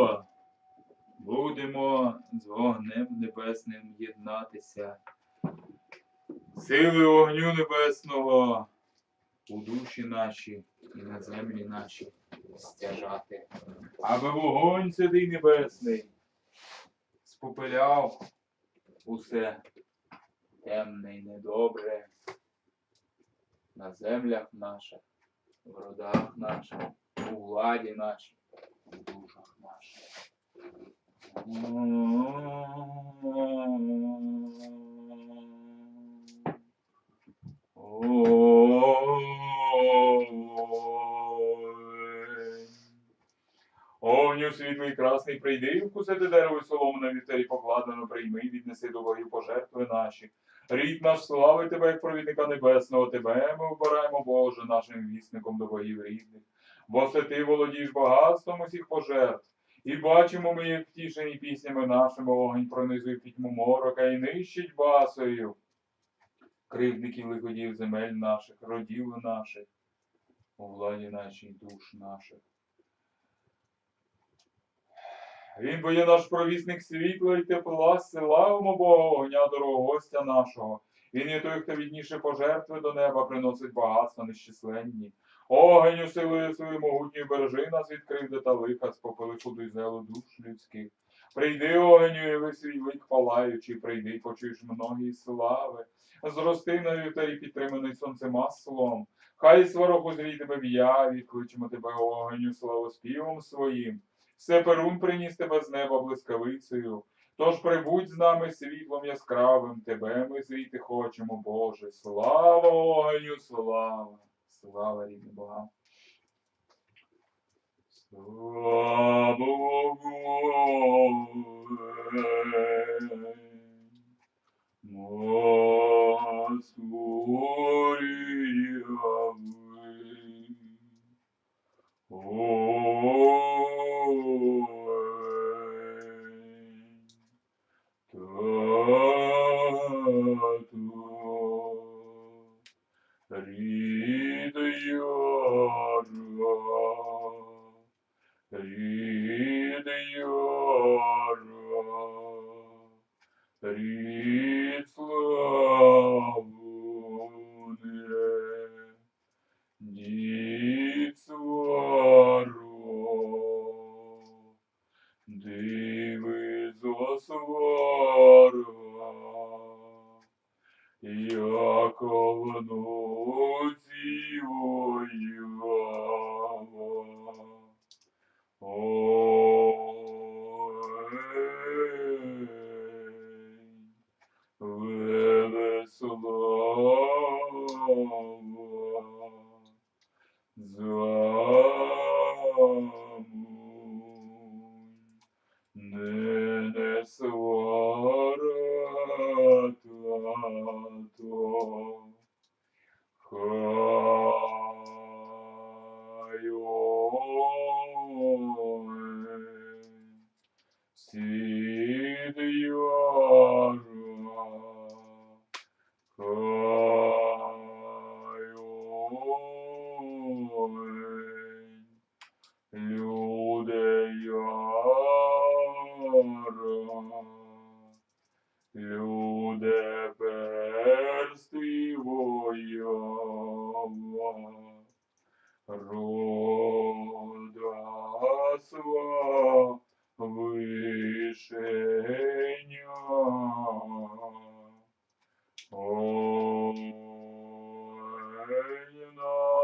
слава! Будемо з вогнем небесним єднатися. Сили вогню небесного у душі наші і на землі наші стяжати. Аби вогонь святий небесний спопиляв усе темне і недобре на землях наших, в родах наших, у владі нашій, в душах наших. Огню світлий красний, прийди, вкусити дерево солому на вівтарі покладено, прийми, віднеси до богів пожертви наші. Рід наш слави тебе, як провідника небесного, тебе ми обираємо, Боже, нашим вісником до богів рідних. Бо це ти володієш багатством усіх пожертв. І бачимо ми, як втішені піснями нашими огонь пронизує пітьму морока і нищить басою. Кривдників лиходів земель наших, родів наших, у владі нашій душ наших. Він бо є наш провісник світла і тепла, славимо Бога, огня дорогого гостя нашого. Він є той, хто відніше пожертви до неба приносить багатства нещисленні. Огонь усилує свою могутню бережи нас від кривди та лиха, спопили й зелу душ людських. Прийди, огоню, і ви свій лик палаючи, прийди, почуєш многі слави. Зрости на вівтарі підтриманий сонцем маслом. Хай сварог узрій тебе в яві, кличемо тебе огоню славоспівом своїм. Все перун приніс тебе з неба блискавицею. Тож прибудь з нами світлом яскравим, тебе ми зріти хочемо, Боже. Слава огню, слава, слава рідним богам. Слава Богу. Рід диви зо свара,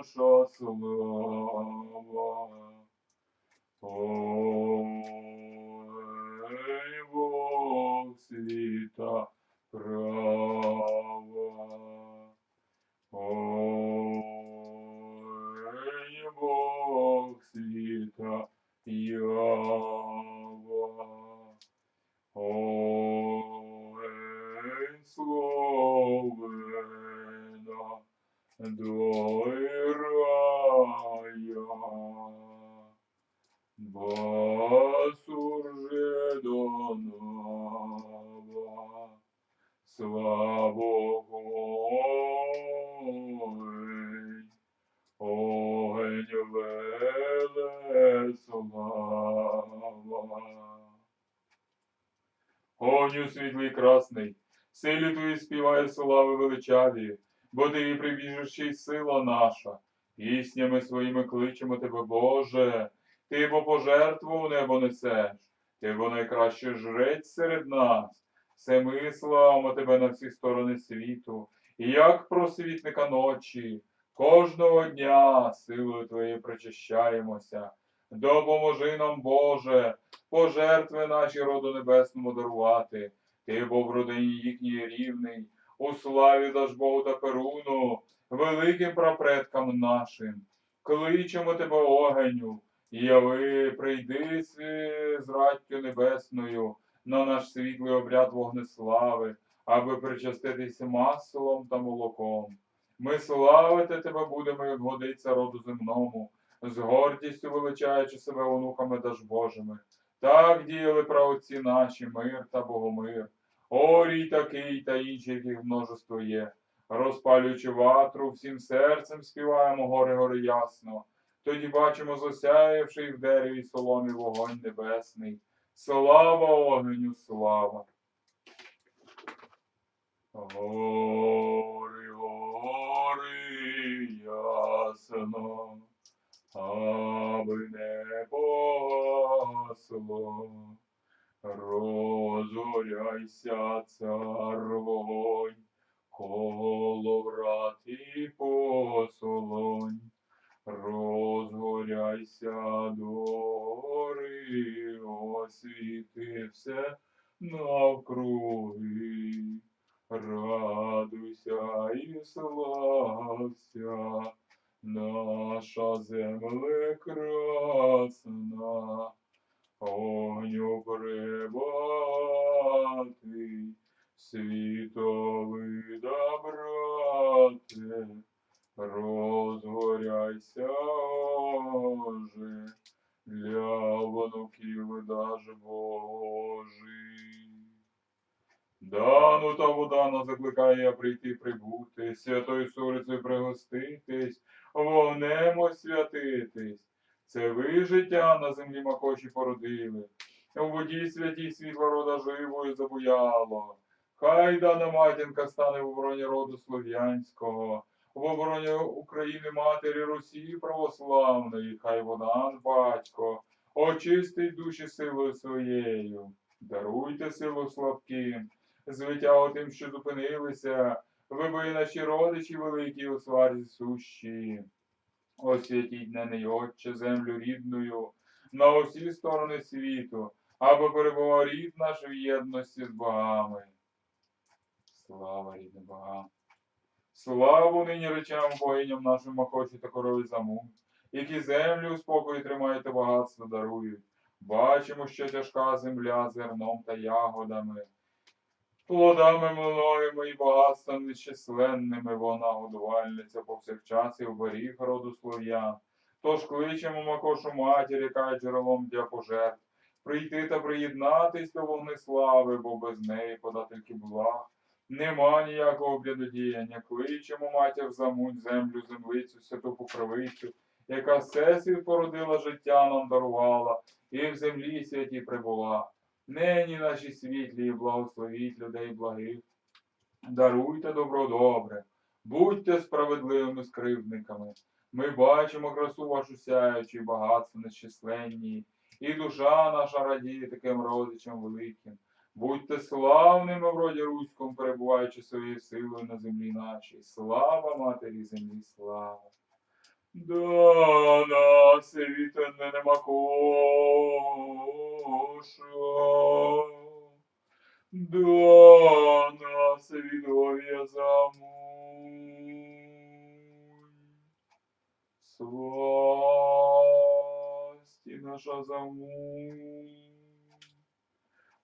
наша слава, ой, Бог світа права, ой, Бог світа ява, ой, словена до силі твої співає слави величаві, бо ти прибіжище й сила наша. Піснями своїми кличемо тебе, Боже, ти бо пожертву в небо несеш, ти бо найкращий жрець серед нас. Все ми славимо тебе на всі сторони світу, і як просвітника ночі, кожного дня силою твоєю причащаємося. Допоможи нам, Боже, пожертви наші роду небесному дарувати. Ти бо в родині їхній рівний, у славі даж Богу та Перуну, великим прапредкам нашим. Кличемо тебе, огеню, яви, прийди з раттю небесною на наш світлий обряд вогнеслави, аби причаститися маслом та молоком. Ми славити тебе будемо, як годиться роду земному, з гордістю величаючи себе онуками даж Божими. Так діяли праотці наші, мир та богомир. Орій такий та інші, яких множество є. Розпалюючи ватру, всім серцем співаємо гори гори ясно. Тоді бачимо засяявший в дереві соломі вогонь небесний. Слава огню, слава. Гори, гори, ясно, аби не погасло. Розгоряйся, цар вогонь, коло врат і посолонь. Розгоряйся дори, освіти все навкруги. Радуйся і слався, наша земле красна, огню прибати, світовий добрате, розгоряйся, Боже, для внуків даж Божий. Дану та водана закликає прийти прибути, святою сурицею пригоститись, вогнем освятитись. Це ви життя на землі макоші породили. У воді святій світла рода живою забуяло. Хай дана матінка стане в обороні роду слов'янського, в обороні України матері Росії православної, хай вона, батько, очистить душі силою своєю. Даруйте силу слабким, звитягу тим, що зупинилися, ви бо і наші родичі великі у сварі сущі. Освятіть неї, Отче, землю рідною на усі сторони світу, аби перебував рід наш в єдності з богами. Слава рідним богам! Славу нині речам богиням нашим Махочі та корові заму, які землю у спокої тримають та багатство дарують. Бачимо, що тяжка земля зерном та ягодами, плодами многими і багатством нечисленними вона годувальниця повсякчас і оберіг роду слов'ян. Тож кличемо Макошу матір, яка є джерелом для пожертв, прийти та приєднатись до вогнеслави, бо без неї подательки благ. Нема ніякого блядодіяння. Кличемо матір замуть землю, землицю, святу покровицю, яка всесвіт породила життя нам дарувала, і в землі святі прибула. Нині наші світлі і благословіть людей благих. Даруйте добро добре, будьте справедливими скривдниками. Ми бачимо красу вашу сяючу і багатство нещисленні, і душа наша радіє таким родичам великим. Будьте славними в роді руському, перебуваючи своєю силою на землі нашій. Слава матері землі, слава. Да нас вітане нема коша. Свасті наша замунь.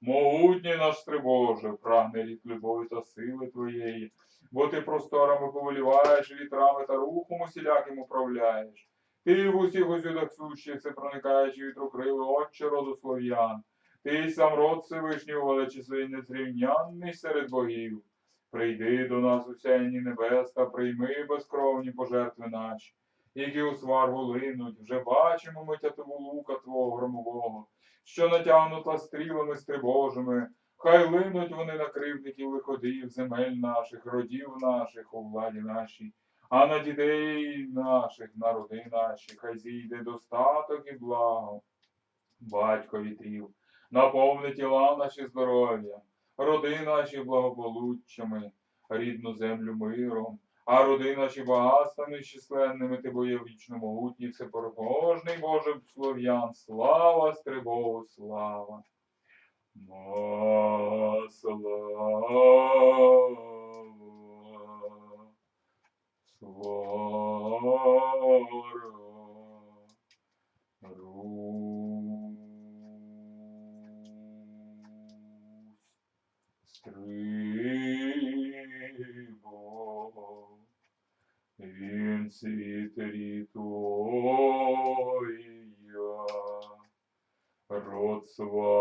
Могутній наш Трибоже, прагне рік любові та сили Твоєї, бо ти просторами повеліваєш, вітрами та рухом усіляким управляєш. Ти в усіх узюдах сущих, все проникаючи вітрокрили, отче роду слов'ян. Ти сам род Всевишній своїй незрівнянний серед богів. Прийди до нас у сяйні небес та прийми безкровні пожертви наші, які у сваргу линуть, вже бачимо ми тятиву лука Твого громового. що натягнута стрілами стрибожими. Хай линуть вони на кривдників лиходіїв, земель наших, родів наших у владі нашій, а на дітей наших, народи наші, хай зійде достаток і благо. Батько вітрів, наповни тіла наші здоров'я, роди наші благополуччями, рідну землю миром, а родина чи багатствами численними ти боє вічно могутній, всепорожний Боже слов'ян, слава Стрибову, слава. Слава, свара, род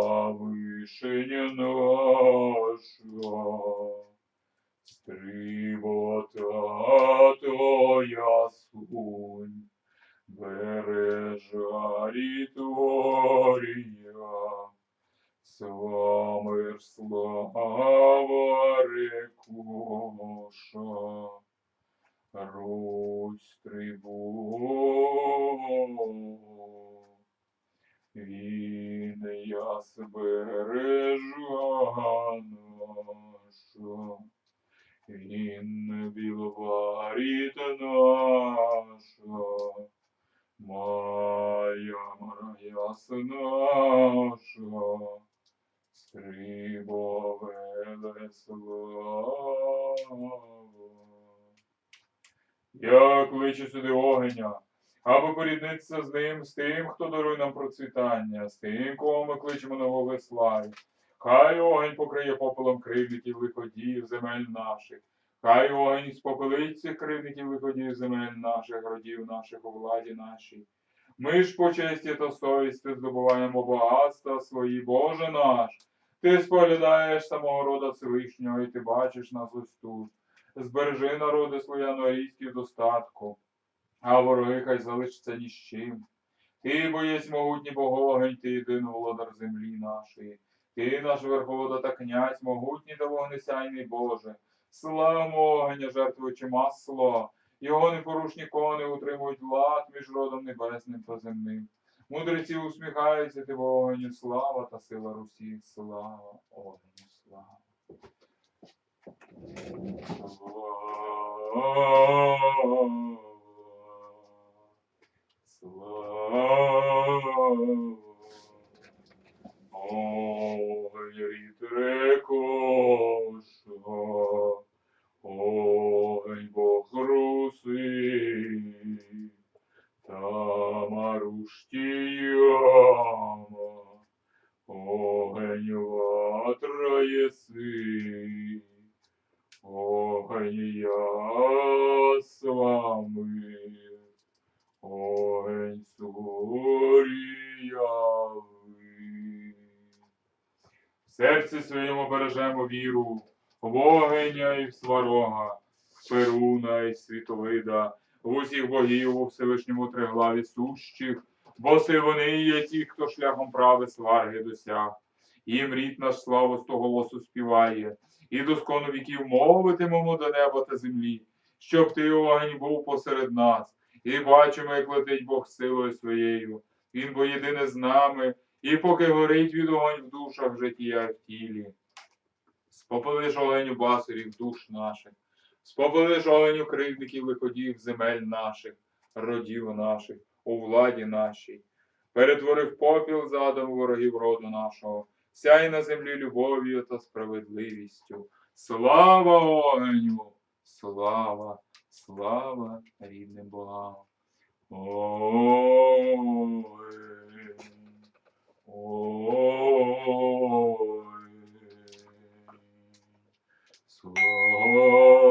ясна наша, стрибове слава. Я кличу сюди огеня, аби поріднитися з ним, з тим, хто дарує нам процвітання, з тим, кого ми кличемо на голови славі. Хай огонь покриє попелом кривдників лиходіїв земель наших. Хай огонь спопелить цих кривдників лиходіїв земель наших, родів наших у владі нашій. Ми ж по честі та совісті здобуваємо багатства свої, Боже наш. Ти споглядаєш самого рода Всевишнього, і ти бачиш нас ось тут. Збережи народи славяно-арійські в достатку, а вороги хай залишаться ні з чим. Ти боєць могутній богогень, ти єдиний володар землі нашої. Ти наш верховода та князь, могутній та вогнесяйний Боже. Славимо огеня, жертвуючи масло. Його непорушні кони утримують лад між родом небесним та земним. Мудреці усміхаються ти огеню, слава та сила Русі, слава огеню, слава. Слава, Ой, бережемо віру, в огеня і сварога, Перуна і світовида, в усіх богів у Всевишньому триглаві сущих, бо си вони є ті, хто шляхом прави сварги досяг. Їм рід наш славу з того голосу співає, і до скону віків мовитимемо до неба та землі, щоб ти огонь був посеред нас, і бачимо, як летить Бог силою своєю. Він бо єдине з нами, і поки горить від огонь в душах життя в тілі. Спопелиш огонь басурів душ наших, спопелиш огонь кривдників лиходів земель наших, родів наших, у владі нашій. Перетворив попіл задом ворогів роду нашого, сяй на землі любов'ю та справедливістю. Слава огню! Слава, слава рідним богам. Ой, ой, Oh.